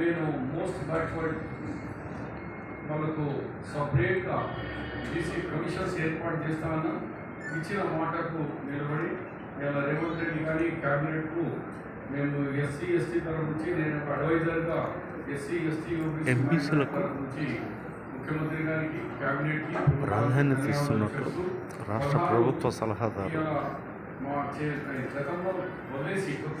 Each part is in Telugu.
నేను మోస్ట్ బ్యాక్వర్డ్ వాళ్ళకు సపరేట్గా డీసీ కమిషన్స్ ఏర్పాటు చేస్తామన్నా ఇచ్చిన మాటకు నిలబడి ఇలా రేవంత్ రెడ్డి కానీ క్యాబినెట్కు మేము ఎస్సీ ఎస్టీ తరఫు నుంచి నేను ఒక అడ్వైజర్గా ఎస్సీ ఎస్టీ నుంచి ముఖ్యమంత్రి గారికి క్యాబినెట్కి ప్రాధాన్యత ఇస్తున్నట్లు రాష్ట్ర ప్రభుత్వ సలహాదారు మా గతంలో వదిలేసి కొత్త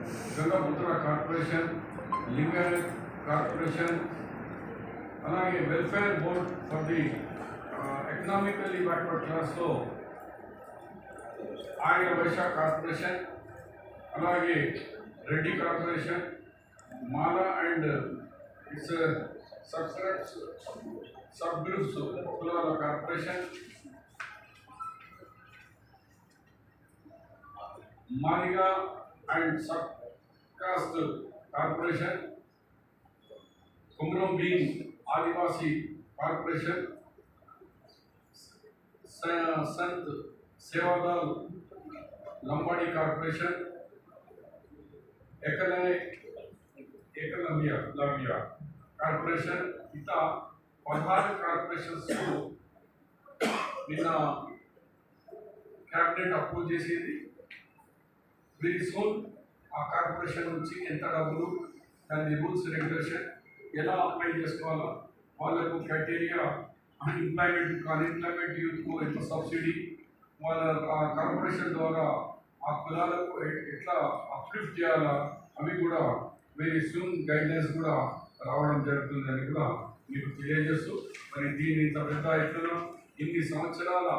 गंगापुत्र कॉर्पोरेशन लिंगाय कॉर्पोरेशन अलगे welfare board for the economically backward class Arya Vaishya corporation अलगे Reddy corporation Mala and sub groups corporation मालिका and subcaste corporation, Kumram being Adivasi corporation, Sant Sevadal Lambadi corporation, Ekalai Ekalamia Lamia corporation, Ita Padhar corporations నిన్న క్యాబినెట్ అప్రూవ్ చేసేది వెరీ ఆ కార్పొరేషన్ నుంచి ఎంత డబ్బులు దాని రూల్స్ రెగ్యులేషన్ ఎలా అప్లై చేసుకోవాలో వాళ్ళకు క్రైటీరియా అన్ఎంప్లాయ్మెంట్ అన్ఎంప్లాయ్మెంట్ యూత్కు ఎంత సబ్సిడీ వాళ్ళ ఆ కార్పొరేషన్ ద్వారా ఆ కులాలకు ఎట్లా అప్లిఫ్ట్ చేయాలా అవి కూడా వెరీ సూన్ గైడ్లైన్స్ కూడా రావడం జరుగుతుందని కూడా మీకు తెలియజేస్తూ మరి దీన్ని ఇంత పెద్ద ఎత్తున ఇన్ని సంవత్సరాల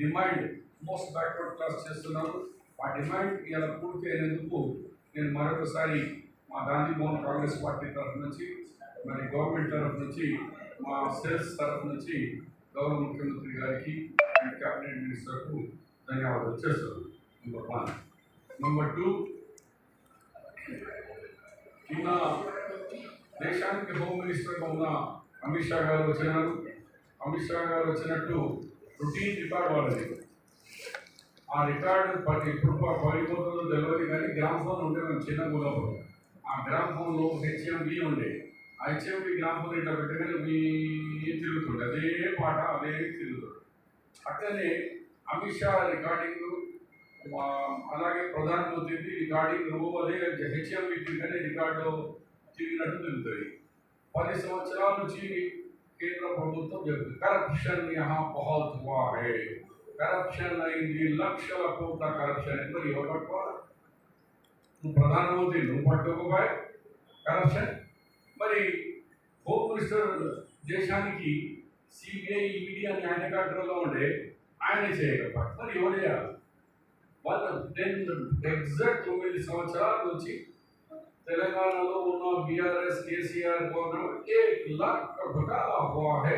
డిమాండ్ మోస్ట్ బ్యాక్వర్డ్ క్లాస్ చేస్తున్నారు వర్ డిమైండ్ వి హవ్ పుట్ చేనదుకు ని మార్కు సారి మా దండి బోన్ ప్రోగ్రెస్ పార్టీ తరపునంచి మన గవర్నమెంట్ తరపు నుంచి మా స్టెల్స్ తరపు నుంచి గౌరవ ముఖ్యమంత్రి గారికి అండ్ క్యాబినెట్ మినిస్టర్కు ధన్యవాదాలు చెప్తున్నాను. నెంబర్ 2 వినా దేశానికి హోమ్ మినిస్టర్ గౌనా అమిశ్రాగర్ రచనలు అమిశ్రాగర్ రచనటు రొటీన్ డిపార్ట్మెంట్ ఆ రికార్డు పది ఎప్పుడు పడిపోతుందో తెలియదు కానీ గ్రామ్ ఫోన్ ఉండే మేము చిన్న గులాబు ఆ గ్రామ్ ఫోన్లో హెచ్ఎంబి ఉండే ఆ హెచ్ఎంబి గ్రామ్ ఫోన్ ఇట్లా పెట్టగానే మీ తిరుగుతుండే అదే పాట అదే తిరుగుతుంది అట్లనే అమిత్ షా రికార్డింగ్ అలాగే ప్రధానమంత్రి రికార్డింగ్ అదే హెచ్ఎంబి తిరిగానే రికార్డు తిరిగినట్టు తిరుగుతుంది పది సంవత్సరాల నుంచి కేంద్ర ప్రభుత్వం చెప్తుంది కరప్షన్ యహా బహుత్ హువా కరప్షన్ అయింది లక్షల కోట్ల కరప్షన్ అయింది మరి ఎవరు పట్టుకోవాలి నువ్వు ప్రధానమంత్రి నువ్వు పట్టుకోపోయి కరప్షన్ మరి హోమ్ మినిస్టర్ దేశానికి సిబిఐ ఈడీ అని ఆయన కంట్రోల్లో ఉండే ఆయనే చేయకపోయి మరి ఎవరు చేయాలి వాళ్ళు నేను ఎగ్జాక్ట్ తొమ్మిది సంవత్సరాల నుంచి తెలంగాణలో ఉన్న बीआरएस केसीआर गवर्नमेंट एक लाख का घोटाला हुआ है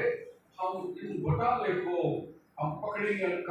हम इन घोटाले को Fue en el